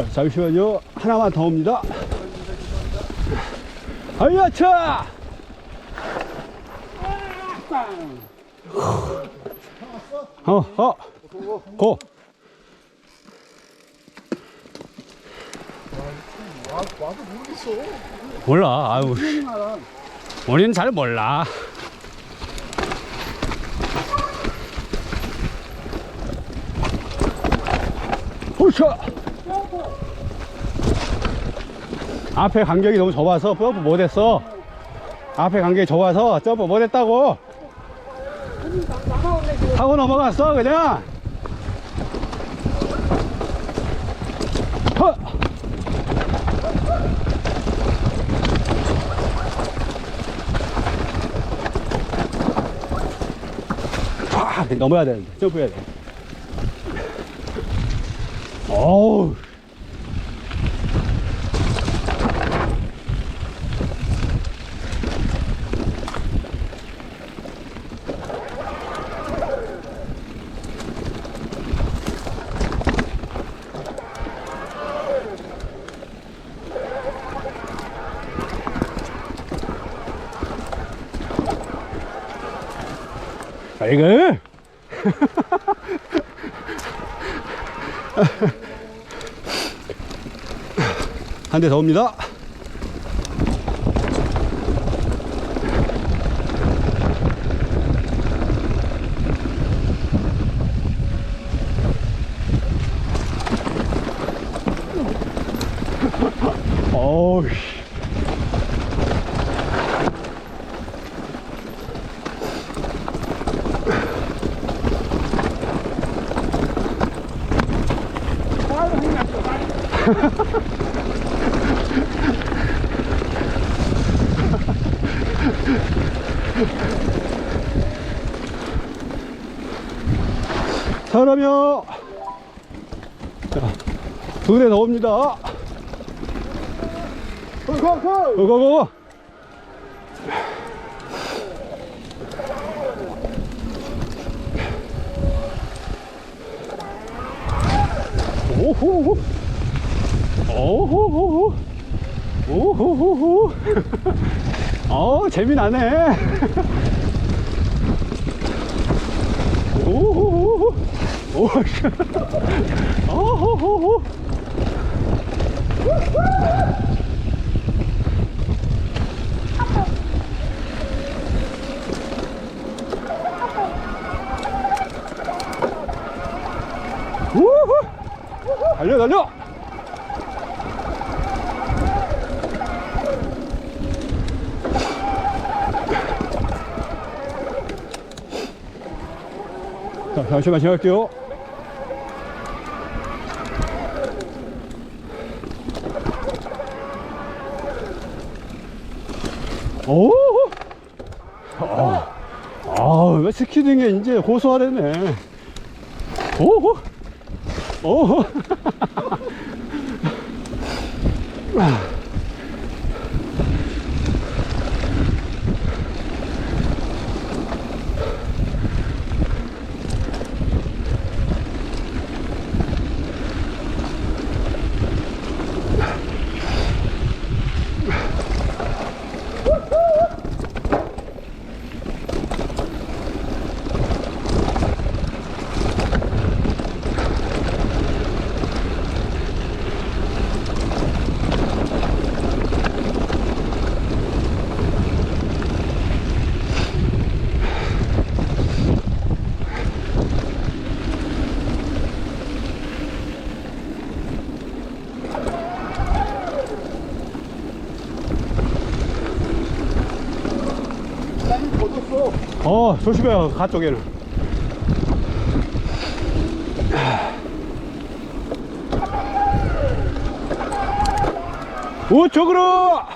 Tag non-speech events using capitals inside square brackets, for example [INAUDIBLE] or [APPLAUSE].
자, 잠시만요. 하나만 더 옵니다. 아야차! 어, 어, 고. 와도 모르겠어. 몰라. 아유. 우리는 잘 몰라. 호샤! 앞에 간격이 너무 좁아서 점프 못했어. 앞에 간격이 좁아서 점프 못했다고. 하고 넘어갔어, 그냥. 허! 팍! 넘어야 되는데, 점프해야 돼. 어우. 자, 이거. 한대 더 옵니다. 어우, 씨. 사람이요. 두대 넣습니다. 고고고. 오호호. 오호호호. 오호호호. [LAUGHS] 어, 재미나네. [LAUGHS] 오호호호. 오, [LAUGHS] 오호호호. 달려, 달려. 잠시만 지날게요. 오! 아, 아, 왜 스키는 게 이제 고소하다네. 오! 오! 땅 [LAUGHS] 어. 어, 조심해요, 가 쪽에는. 우측으로!